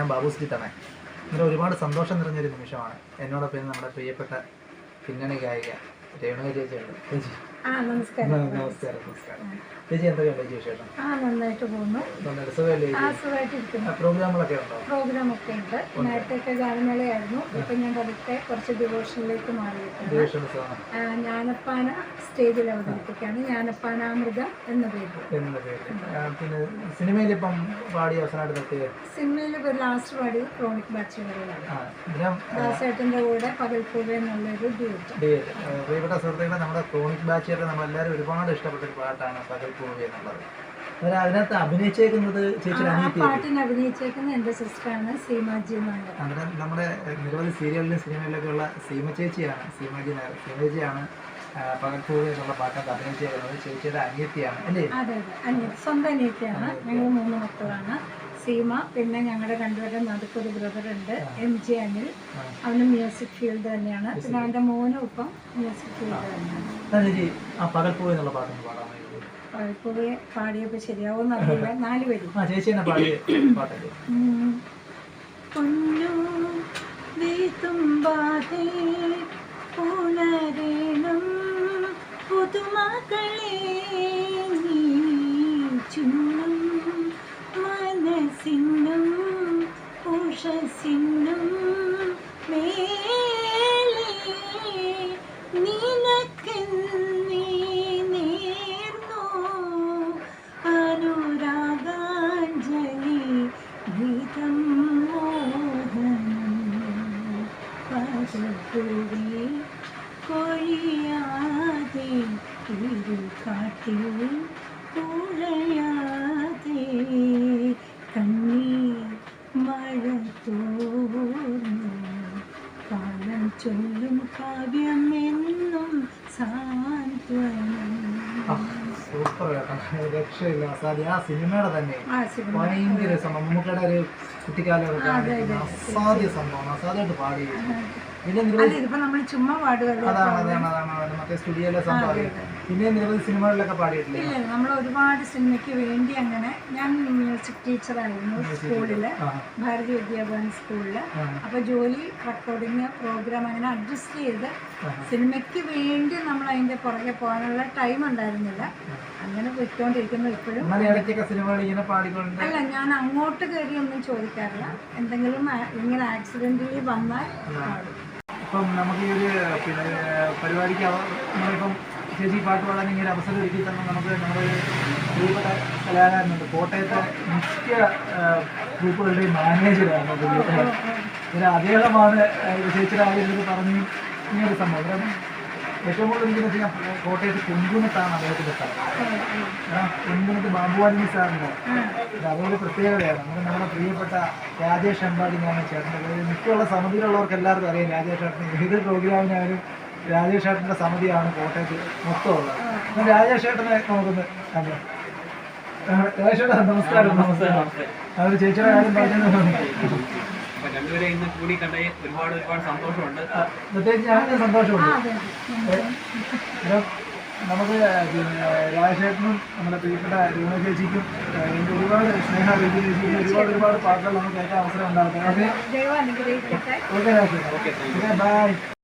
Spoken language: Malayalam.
ഞാൻ ബാബു സ്ലിത്താണ് ഇന്നലെ ഒരുപാട് സന്തോഷം നിറഞ്ഞൊരു നിമിഷമാണ്. എന്നോടൊപ്പം നമ്മുടെ പ്രിയപ്പെട്ട പിന്നണി ഗായിക രേണുക ചേച്ചിയുണ്ട്. ചേച്ചി നമസ്കാരം. നമസ്കാരം നമസ്കാരം. ചേച്ചി എന്തൊക്കെയുണ്ട് ചേച്ചി വിശേഷം? ആ നന്നായിട്ട് പോകുന്നു. നന്നായിട്ട് സുഖമല്ലേ ആ ചേച്ചി? സുഖമായിട്ടിരിക്കുന്നു. പ്രോഗ്രാമുകളൊക്കെ ഉണ്ടോ? പ്രോഗ്രാം ഒക്കെ ഉണ്ട്. നേരത്തെയൊക്കെ ഗാനമേളയായിരുന്നു. ഇപ്പം ഞാൻ പതുക്കെ കുറച്ച് ഡിവോഷനിലേക്ക് മാറിയിട്ടുണ്ട്. ജ്ഞാനപ്പാന സ്റ്റേജിൽ അവതരിപ്പിക്കുകയാണ്. ജ്ഞാനപ്പാനാമൃതം എന്ന പേര് പിന്നെ സിനിമയിൽ ഇപ്പം പാടി അവസാനമായിട്ട് നിർത്തിയത് സിനിമയിൽ ഒരു ലാസ്റ്റ് പാടിയത് ക്രോണിക് ബാച്ചുകളിലാണ് ദാസേട്ടന്റെ കൂടെ പകൽപ്പൂവേ എന്നുള്ളൊരു ഡ്യൂറ്റ് പ്രിയപ്പെട്ട സുഹൃത്തുക്കളെ നമ്മുടെ ക്രോണിക് ബാച്ചിലൊക്കെ നമ്മളെല്ലാവരും ഒരുപാട് ഇഷ്ടപ്പെട്ട ഒരു പാട്ടാണ് പകൽ പൂവി എന്നുള്ളത്. അതായത് അതിനകത്ത് അഭിനയിച്ചേക്കുന്നത് ചേച്ചിയുടെ അനിയത്തി പാട്ടിന് അഭിനയിച്ചേക്കുന്ന എന്റെ സിസ്റ്ററാണ് സീമാജി നായർ അങ്ങനെ നമ്മുടെ നിരവധി സീരിയലിലും സിനിമയിലൊക്കെ ഉള്ള സീമ ചേച്ചിയാണ് സീമാജി നായർ സീമ ചേച്ചിയാണ് ആ, പകൽ പൂവി എന്നുള്ള പാട്ടൊക്കെ അഭിനയിച്ചേക്കുന്നത്. ചേച്ചിയുടെ അനിയത്തിയാണ് അല്ലേ? അതെ അതെ. അനിയത്തി സ്വന്തം അനിയത്തിയാണ്. ഞങ്ങൾ മൂന്ന് മക്കളാണ്. സീമ പിന്നെ ഞങ്ങളുടെ രണ്ടുപേരുടെ നടുക്കൊരു ബ്രദർ ഉണ്ട് എം ജെ അനിൽ. അവന് മ്യൂസിക് ഫീൽഡ് തന്നെയാണ്. പിന്നെ അവന്റെ മോനും ഇപ്പം മ്യൂസിക് ഫീൽഡ് തന്നെയാണ്. പകൽപ്പൂവെ പാടിയപ്പോ പാടിയപ്പോൾ ശരിയാവുമെന്ന് അറിയില്ല നാല് പേരും. പൊന്നു പുതുമകളെ കൊഴിയാതെ കണ്ണീർ മഴ തോന്നും ചൊല്ലും സാന്ത്വനം സൂപ്പർ കേട്ടോ രക്ഷയില്ല. സാധ്യ ആ സിനിമയുടെ തന്നെ ഭയങ്കര സംഭവം മമ്മൂക്കയുടെ ഒരു കുട്ടിക്കാലമൊക്കെ കാണിക്കുന്ന അസാധ്യ സംഭവം അസാധ്യമായിട്ട് പാടി പിന്നെ നിരവധി അതാണ് അതാണ് അതാണ് അതാണ്. മറ്റേ സ്റ്റുഡിയോയിലെ സംഭവം പിന്നെ നിരവധി സിനിമകളിലൊക്കെ പാടിയിട്ടില്ലേ? ഇല്ല നമ്മൾ ഒരുപാട് സിനിമയ്ക്ക് വേണ്ടി അങ്ങനെ ഞാൻ മ്യൂസിക് ടീച്ചറായിരുന്നു സ്കൂളിൽ ആ. ഭാരതീയ വിദ്യാഭ്യാസ സ്കൂളിൽ. ആ. അപ്പൊ ജോലി റെക്കോർഡിങ് പ്രോഗ്രാം അങ്ങനെ അഡ്ജസ്റ്റ് ചെയ്ത്. സിനിമയ്ക്ക് വേണ്ടി നമ്മൾ അതിന്റെ പുറകെ പോകാനുള്ള ടൈം ഉണ്ടായിരുന്നില്ല. അങ്ങനെ പോയിക്കൊണ്ടിരിക്കുന്നു ഇപ്പോഴും. അല്ല ഞാൻ അങ്ങോട്ട് കയറി ഒന്നും ചോദിക്കാറില്ല എന്തെങ്കിലും ഇങ്ങനെ ആക്സിഡന്റിൽ വന്നാൽ പാടും ഇപ്പം നമുക്ക് ഈ ഒരു പിന്നെ പരിപാടിക്ക് നമ്മളിപ്പം ചേച്ചി പാട്ട് പാടാൻ ഇങ്ങനെ അവസരം ഒരുക്കി തന്നെ നമുക്ക് നമ്മുടെ ഒരു പ്രിയപ്പെട്ട കലാകാരനുണ്ട്. കോട്ടയത്തെ മിക്ക ആ, ഗ്രൂപ്പുകളുടെയും മാനേജറാണ് അദ്ദേഹമാണ് ചേച്ചിയുടെ ആദ്യം പറഞ്ഞു. ഇങ്ങനൊരു സംഭവം. ഇവിടെ ഏറ്റവും കൂടുതൽ എനിക്ക് വെച്ചാൽ കോട്ടയത്ത് കുങ്കുമത്താണ് അദ്ദേഹത്തിന്റെ സ്ഥലം. കാരണം കുങ്കുമത്ത് ബാബുവാനി സാറിന്റെ അതൊരു പ്രത്യേകതയാണ്. നമുക്ക് നമ്മുടെ പ്രിയപ്പെട്ട രാജേഷ് അമ്പാടി ഞാൻ ചേട്ടന്റെ മിക്കുള്ള സമിതിയിലുള്ളവർക്ക് എല്ലാവർക്കും അറിയാം രാജേഷ് ചേട്ടൻ ഏത് പ്രോഗ്രാമിനായാലും രാജേഷ് ചേട്ടന്റെ സമിതിയാണ് കോട്ടയത്ത് മൊത്തമുള്ളത്. അപ്പം രാജേഷ് ചേട്ടനെ നമുക്കൊന്ന് കണ്ടു? രാജേഷ് ചേട്ടാ നമസ്കാരം. നമസ്കാരം അവർ ചേച്ചിയുടെ കാര്യം പറഞ്ഞു അപ്പൊ രണ്ടുപേരെ ഇന്ന് കൂടി കണ്ടേ ഒരുപാട് ഒരുപാട് സന്തോഷമുണ്ട്. പ്രത്യേകിച്ച് ഞങ്ങൾക്ക് സന്തോഷമുണ്ട്. നമുക്ക് പിന്നെ രാജശേഖരനും നമ്മുടെ പ്രിയപ്പെട്ട രൂപ ചേച്ചിക്കും എനിക്ക് ഒരുപാട് സ്നേഹ രൂപ ചേച്ചിക്കും ഒരുപാട് ഒരുപാട് പാട്ടുകൾ നമുക്ക് കേൾക്കാൻ അവസരം ഉണ്ടാകട്ടെ. ഓക്കെ? Okay bye